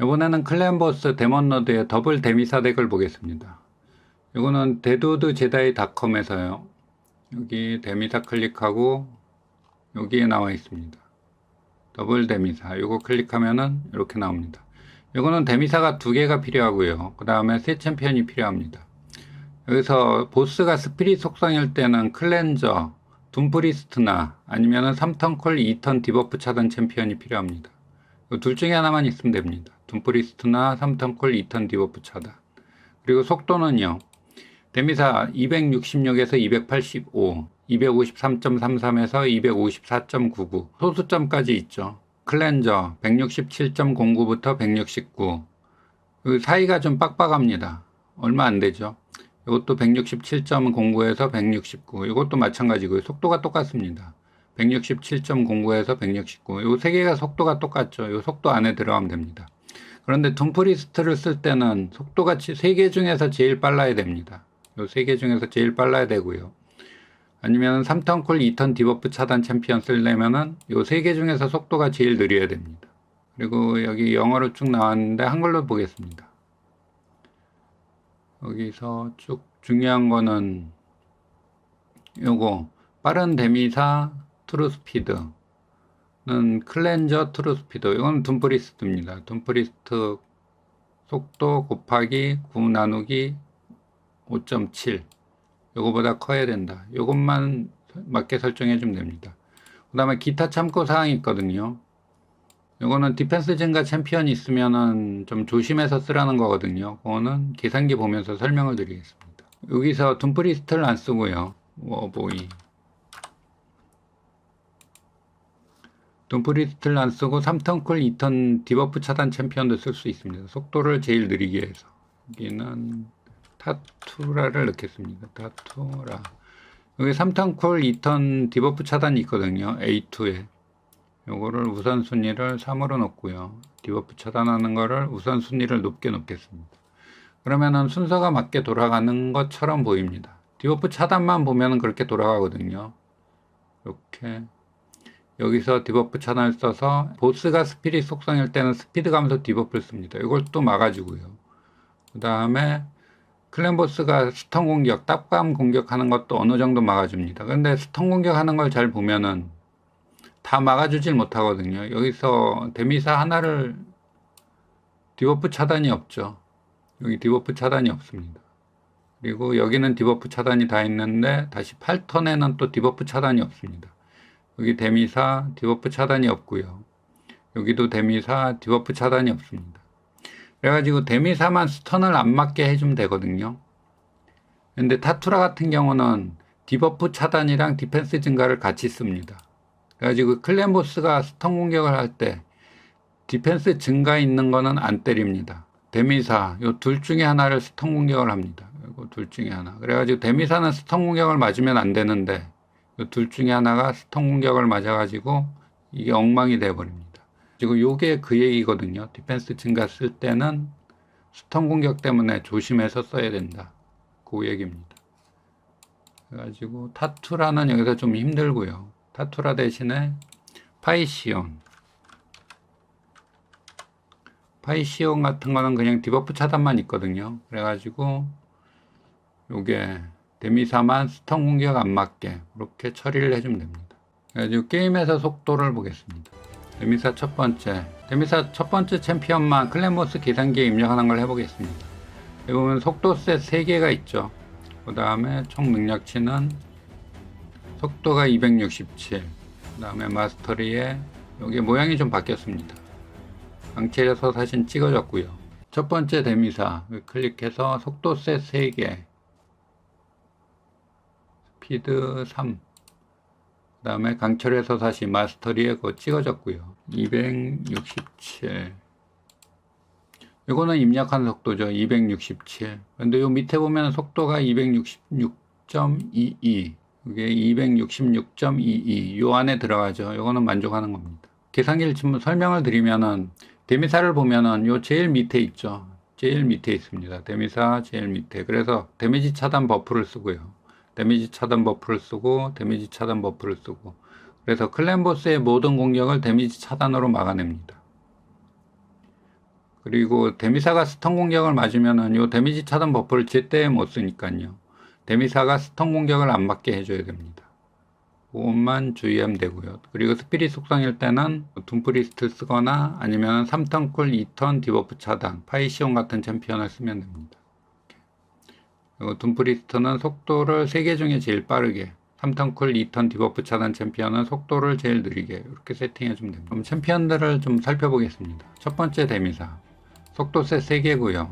이번에는 클랜버스 데몬노드의 더블 데미사 덱을 보겠습니다. 이거는 데도드 제다이 닷컴에서요. 여기 데미사 클릭하고 여기에 나와 있습니다. 더블 데미사 이거 클릭하면은 이렇게 나옵니다. 이거는 데미사가 두 개가 필요하고요. 그 다음에 세 챔피언이 필요합니다. 여기서 보스가 스피릿 속성일 때는 클렌저, 둠프리스트나 아니면은 3턴 콜 2턴 디버프 차단 챔피언이 필요합니다. 이둘 중에 하나만 있으면 됩니다. 둠프리스트나 3턴 콜 2턴 디버프 차단. 그리고 속도는요. 데미사 266에서 285, 253.33에서 254.99, 소수점까지 있죠. 클렌저 167.09부터 169. 그 사이가 좀 빡빡합니다. 얼마 안 되죠. 이것도 167.09에서 169. 이것도 마찬가지고요. 속도가 똑같습니다. 167.09에서 169. 이세 개가 속도가 똑같죠. 이 속도 안에 들어가면 됩니다. 그런데 둠프리스트를 쓸 때는 속도가 세 개 중에서 제일 빨라야 됩니다. 이세개 중에서 제일 빨라야 되고요. 아니면 3턴 콜 2턴 디버프 차단 챔피언 쓰려면은 이세개 중에서 속도가 제일 느려야 됩니다. 그리고 여기 영어로 쭉 나왔는데 한글로 보겠습니다. 여기서 쭉 중요한 거는 요거 빠른 데미사 트루 스피드는 클렌저 트루 스피드 이건 둠프리스트입니다. 둠프리스트 속도 곱하기 9 나누기 5.7 요거보다 커야 된다. 요것만 맞게 설정해 주면 됩니다. 그 다음에 기타 참고 사항이 있거든요. 요거는 디펜스 증가 챔피언이 있으면은 좀 조심해서 쓰라는 거거든요. 그거는 계산기 보면서 설명을 드리겠습니다. 여기서 둠프리스트를 안 쓰고요. 워보이. 둠프리스트를 안 쓰고 3턴 콜 2턴 디버프 차단 챔피언도 쓸 수 있습니다. 속도를 제일 느리게 해서. 여기는 타투라를 넣겠습니다. 타투라. 여기 3턴 콜 2턴 디버프 차단이 있거든요. A2에. 요거를 우선순위를 3으로 놓고요. 디버프 차단하는 거를 우선순위를 높게 놓겠습니다. 그러면은 순서가 맞게 돌아가는 것처럼 보입니다. 디버프 차단만 보면은 그렇게 돌아가거든요. 이렇게 여기서 디버프 차단을 써서 보스가 스피릿 속성일 때는 스피드 감소 디버프를 씁니다. 이걸 또 막아주고요. 그 다음에 클랜보스가 스턴 공격, 딱밤 공격하는 것도 어느 정도 막아줍니다. 근데 스턴 공격하는 걸 잘 보면은 다 막아주질 못하거든요. 여기서 데미사 하나를 디버프 차단이 없죠. 여기 디버프 차단이 없습니다. 그리고 여기는 디버프 차단이 다 있는데 다시 8턴에는 또 디버프 차단이 없습니다. 여기 데미사 디버프 차단이 없고요. 여기도 데미사 디버프 차단이 없습니다. 그래가지고 데미사만 스턴을 안 맞게 해주면 되거든요. 근데 타투라 같은 경우는 디버프 차단이랑 디펜스 증가를 같이 씁니다. 그래가지고 클랜보스가 스턴 공격을 할 때 디펜스 증가 있는 거는 안 때립니다. 데미사 요 둘 중에 하나를 스턴 공격을 합니다. 이거 둘 중에 하나. 그래가지고 데미사는 스턴 공격을 맞으면 안 되는데 요 둘 중에 하나가 스턴 공격을 맞아가지고 이게 엉망이 돼버립니다. 그리고 요게 그 얘기거든요. 디펜스 증가 쓸 때는 스턴 공격 때문에 조심해서 써야 된다. 그 얘기입니다. 그래가지고 타투라는 여기서 좀 힘들고요. 타투라 대신에 파이시온 파이시온 같은 거는 그냥 디버프 차단만 있거든요. 그래가지고 요게 데미사만 스턴 공격 안 맞게 그렇게 처리를 해주면 됩니다. 그래가지고 게임에서 속도를 보겠습니다. 데미사 첫 번째 데미사 첫 번째 챔피언만 클레모스 계산기에 입력하는 걸 해보겠습니다. 여기 보면 속도셋 3개가 있죠. 그 다음에 총 능력치는 속도가 267. 그 다음에 마스터리에 여기 모양이 좀 바뀌었습니다. 강체에서 사진 찍어졌고요. 첫 번째 데미사 클릭해서 속도셋 3개 스피드 3 그 다음에 강철에서 다시 마스터리에 그거 찍어졌고요. 267 이거는 입력한 속도죠. 267 근데 요 밑에 보면 속도가 266.22 이게 266.22 요 안에 들어가죠. 요거는 만족하는 겁니다. 계산기를 지금 설명을 드리면은 데미사를 보면은 요 제일 밑에 있죠. 제일 밑에 있습니다. 데미사 제일 밑에. 그래서 데미지 차단 버프를 쓰고요. 데미지 차단 버프를 쓰고 데미지 차단 버프를 쓰고 그래서 클랜보스의 모든 공격을 데미지 차단으로 막아냅니다. 그리고 데미사가 스턴 공격을 맞으면은 요 데미지 차단 버프를 제때 못 쓰니까요. 데미사가 스턴 공격을 안 맞게 해줘야 됩니다. 그것만 주의하면 되고요. 그리고 스피릿 속성일 때는 둠프리스트 쓰거나 아니면 3턴 쿨 2턴 디버프 차단, 파이시온 같은 챔피언을 쓰면 됩니다. 둠프리스트는 속도를 3개 중에 제일 빠르게 3턴 쿨 2턴 디버프 차단 챔피언은 속도를 제일 느리게 이렇게 세팅해 주면 됩니다. 그럼 챔피언들을 좀 살펴보겠습니다. 첫 번째 데미사 속도셋 3개고요.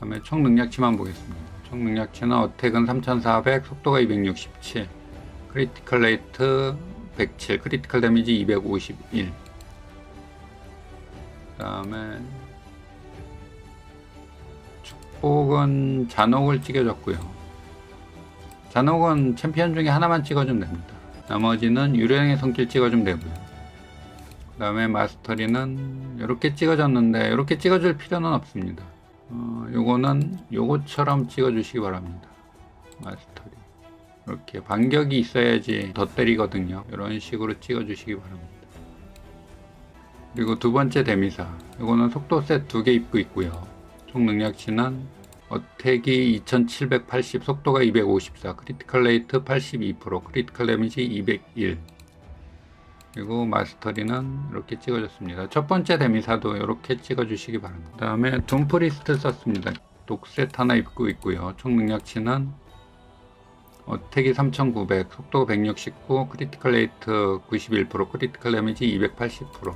다음에 총 능력치만 보겠습니다. 총 능력치는 어택은 3400, 속도가 267, 크리티컬 레이트 107, 크리티컬 데미지 251. 그 다음에 축복은 잔혹을 찍어줬고요. 잔혹은 챔피언 중에 하나만 찍어주면 됩니다. 나머지는 유령의 손길 찍어주면 되고요. 그 다음에 마스터리는 이렇게 찍어줬는데 이렇게 찍어줄 필요는 없습니다. 어, 요거는 요거처럼 찍어주시기 바랍니다. 마스터리. 이렇게 반격이 있어야지 더 때리거든요. 이런 식으로 찍어주시기 바랍니다. 그리고 두 번째 데미사. 요거는 속도 셋 두 개 입고 있고요. 총 능력치는 어택이 2780, 속도가 254, 크리티컬 레이트 82%, 크리티컬 데미지 201. 그리고 마스터리는 이렇게 찍어줬습니다. 첫 번째 데미사도 이렇게 찍어주시기 바랍니다. 그 다음에 둠프리스트 썼습니다. 독셋 하나 입고 있고요. 총 능력치는 어택이 3900, 속도가 169, 크리티컬 레이트 91%, 크리티컬 데미지 280%.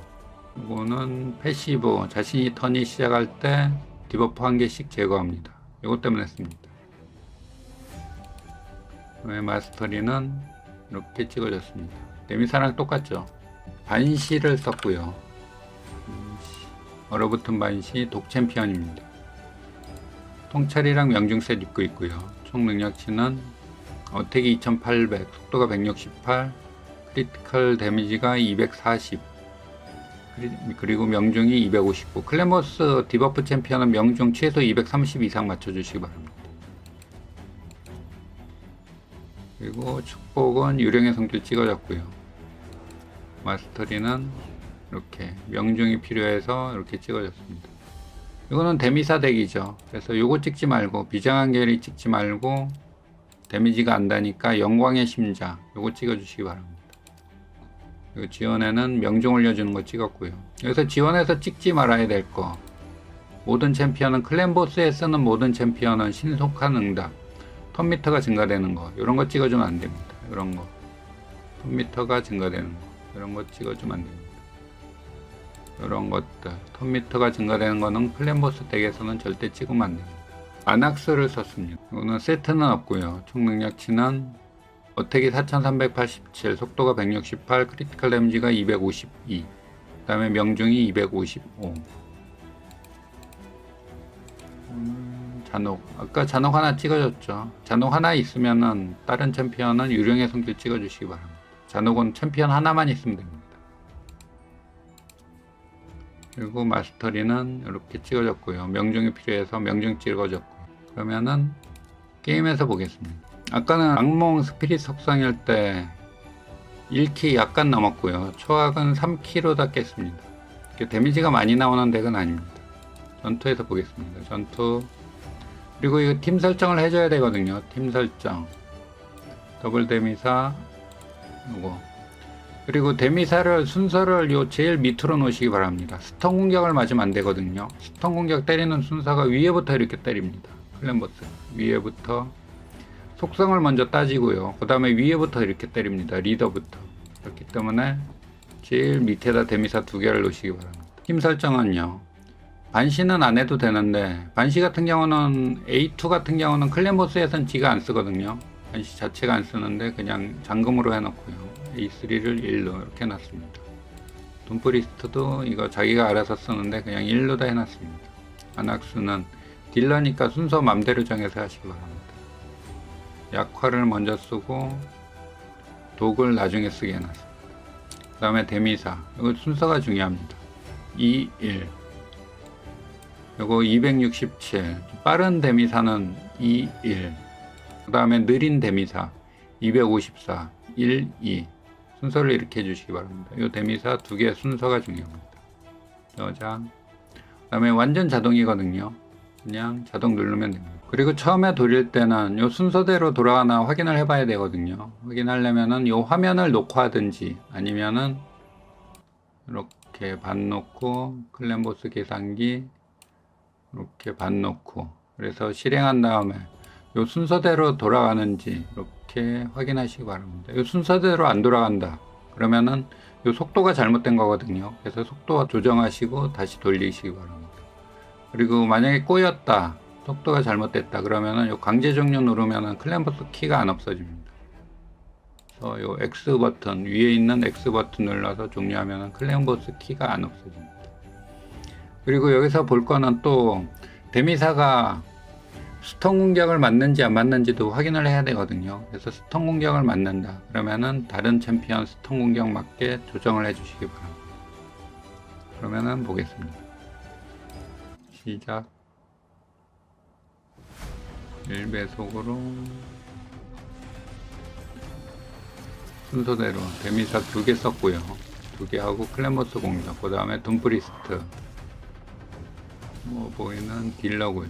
이거는 패시브, 자신이 턴이 시작할 때 디버프 한 개씩 제거합니다. 이것 때문에 했습니다. 왜 마스터리는 이렇게 찍어줬습니다. 데미사랑 똑같죠. 반시를 썼고요. 얼어붙은 반시 독 챔피언입니다. 통찰이랑 명중셋 입고 있고요. 총 능력치는 어택이 2800, 속도가 168, 크리티컬 데미지가 240, 그리- 그리고 명중이 259. 클레모스 디버프 챔피언은 명중 최소 230 이상 맞춰주시기 바랍니다. 그리고 축복은 유령의 성질 찍어줬고요. 마스터리는 이렇게 명중이 필요해서 이렇게 찍어줬습니다. 이거는 데미사 덱이죠. 그래서 요거 찍지 말고 비장한 계열이 찍지 말고 데미지가 안다니까 영광의 심장 요거 찍어주시기 바랍니다. 그리고 지원에는 명중 올려주는 거 찍었고요. 여기서 지원에서 찍지 말아야 될 거. 모든 챔피언은 클랜보스에 쓰는 모든 챔피언은 신속한 응답, 턴미터가 증가되는 거, 이런 거 찍어주면 안 됩니다. 이런 거. 턴미터가 증가되는 거, 이런 거 찍어주면 안 됩니다. 이런 것들. 턴미터가 증가되는 거는 클랜보스 덱에서는 절대 찍으면 안 됩니다. 아낙스를 썼습니다. 이거는 세트는 없고요. 총 능력치는 어택이 4387, 속도가 168, 크리티컬 데미지가 252, 그 다음에 명중이 255. 음, 잔혹. 아까 잔혹 하나 찍어줬죠. 잔혹 하나 있으면은 다른 챔피언은 유령의 성질 찍어주시기 바랍니다. 잔혹은 챔피언 하나만 있으면 됩니다. 그리고 마스터리는 이렇게 찍어줬고요. 명중이 필요해서 명중 찍어줬고. 그러면은 게임에서 보겠습니다. 아까는 악몽 스피릿 속성일 때 1키 약간 넘었고요. 초학은 3키로 닫겠습니다. 이렇게 데미지가 많이 나오는 덱은 아닙니다. 전투에서 보겠습니다. 전투 그리고 이거 팀 설정을 해줘야 되거든요. 팀 설정 더블 데미사 이거 그리고 데미사를 순서를 요 제일 밑으로 놓으시기 바랍니다. 스턴 공격을 맞으면 안 되거든요. 스턴 공격 때리는 순서가 위에부터 이렇게 때립니다. 클랜버스 위에부터 속성을 먼저 따지고요. 그 다음에 위에부터 이렇게 때립니다. 리더부터. 그렇기 때문에 제일 밑에다 데미사 두 개를 놓으시기 바랍니다. 힘 설정은요. 반시는 안 해도 되는데 반시 같은 경우는 A2 같은 경우는 클레모스에선 지가 안 쓰거든요. 반시 자체가 안 쓰는데 그냥 잠금으로 해놓고요. A3를 1로 이렇게 해놨습니다. 돈프리스트도 이거 자기가 알아서 쓰는데 그냥 1로 다 해놨습니다. 아낙스는 딜러니까 순서 맘대로 정해서 하시기 바랍니다. 약화를 먼저 쓰고 독을 나중에 쓰게 해놨습니다. 그 다음에 데미사 이거 순서가 중요합니다. 2, 1 요거 267 빠른 데미사는 2, 1 그 다음에 느린 데미사 254 1, 2 순서를 이렇게 해주시기 바랍니다. 이 데미사 두 개 순서가 중요합니다. 저장. 그 다음에 완전 자동이거든요. 그냥 자동 누르면 됩니다. 그리고 처음에 돌릴 때는 요 순서대로 돌아가나 확인을 해봐야 되거든요. 확인하려면은 요 화면을 녹화하든지 아니면은 이렇게 반 놓고 클램보스 계산기 이렇게 반 놓고 그래서 실행한 다음에 요 순서대로 돌아가는지 이렇게 확인하시기 바랍니다. 요 순서대로 안 돌아간다. 그러면은 요 속도가 잘못된 거거든요. 그래서 속도 조정하시고 다시 돌리시기 바랍니다. 그리고 만약에 꼬였다. 속도가 잘못됐다. 그러면은 요 강제 종료 누르면은 클램버스 키가 안 없어집니다. 그래서 요 X 버튼 위에 있는 X 버튼 눌러서 종료하면은 클램버스 키가 안 없어집니다. 그리고 여기서 볼 거는 또 데미사가 스턴 공격을 맞는지 안 맞는지도 확인을 해야 되거든요. 그래서 스턴 공격을 맞는다. 그러면은 다른 챔피언 스턴 공격 맞게 조정을 해주시기 바랍니다. 그러면은 보겠습니다. 시작. 1배속으로 순서대로 데미사 두 개 썼고요. 두 개 하고 클레머스 공격, 그 다음에 둠프리스트, 뭐 보이는 딜러고요.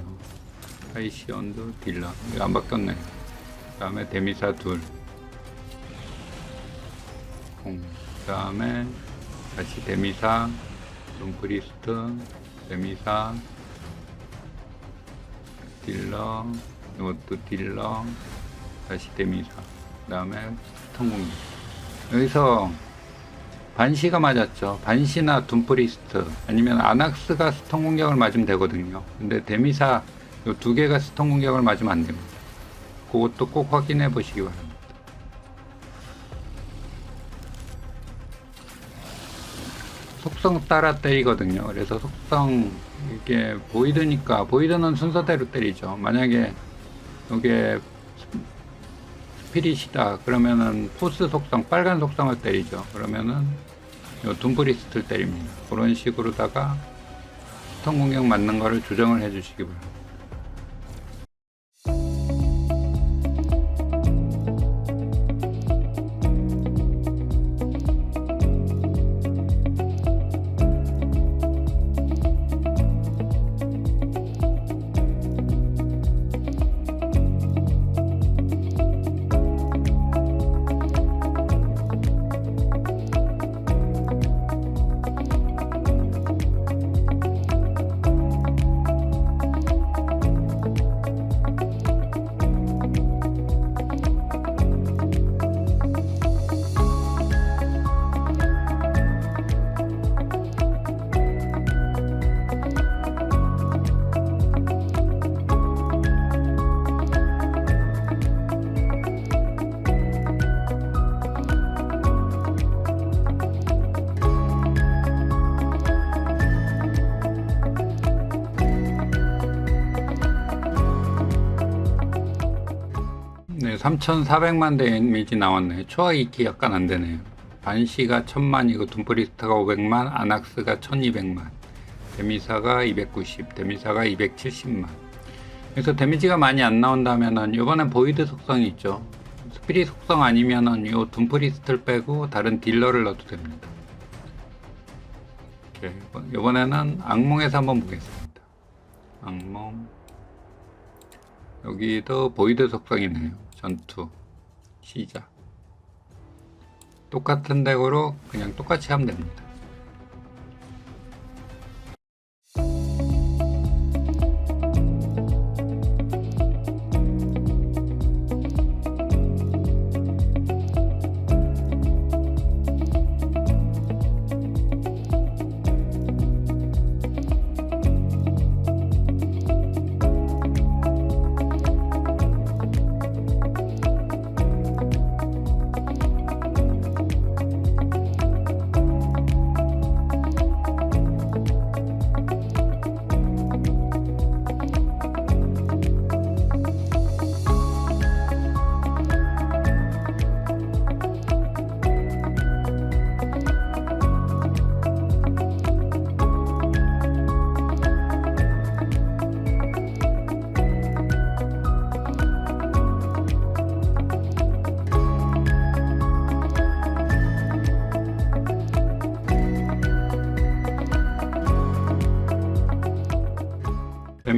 하이시언도 딜러. 이거 안 바뀌었네. 그 다음에 데미사 둘. 공. 그 다음에 다시 데미사, 둠프리스트, 데미사, 딜러, 이것도 딜러, 다시 데미사. 그 다음에 스턴 공격. 여기서 반시가 맞았죠. 반시나 둠프리스트 아니면 아낙스가 스턴 공격을 맞으면 되거든요. 근데 데미사 요두 개가 스턴 공격을 맞으면 안 됩니다. 그것도 꼭 확인해 보시기 바랍니다. 속성 따라 때리거든요. 그래서 속성 이게 보이드니까 보이드는 순서대로 때리죠. 만약에 이게 스피릿이다 그러면은 포스 속성 빨간 속성을 때리죠. 그러면은 요 둠브리스트를 때립니다. 그런 식으로다가 스턴 공격 맞는 거를 조정을 해 주시기 바랍니다. 3,400만 대 이미지 나왔네요. 초과 익히 약간 안 되네요. 반시가 1000만이고 둠프리스트가 500만, 아낙스가 1200만, 데미사가 290, 데미사가 270만. 그래서 데미지가 많이 안 나온다면은 이번엔 보이드 속성이 있죠. 스피릿 속성 아니면은 요 둠프리스트를 빼고 다른 딜러를 넣어도 됩니다. 이번에는 악몽에서 한번 보겠습니다. 악몽. 여기도 보이드 속성이네요. 전투 시작 똑같은 덱으로 그냥 똑같이 하면 됩니다.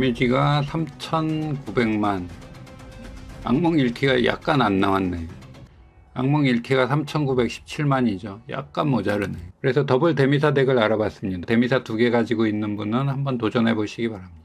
데미지가 3,900만. 악몽 1키가 약간 안 나왔네. 악몽 1키가 3,917만이죠. 약간 모자르네. 그래서 더블 데미사 덱을 알아봤습니다. 데미사 두 개 가지고 있는 분은 한번 도전해 보시기 바랍니다.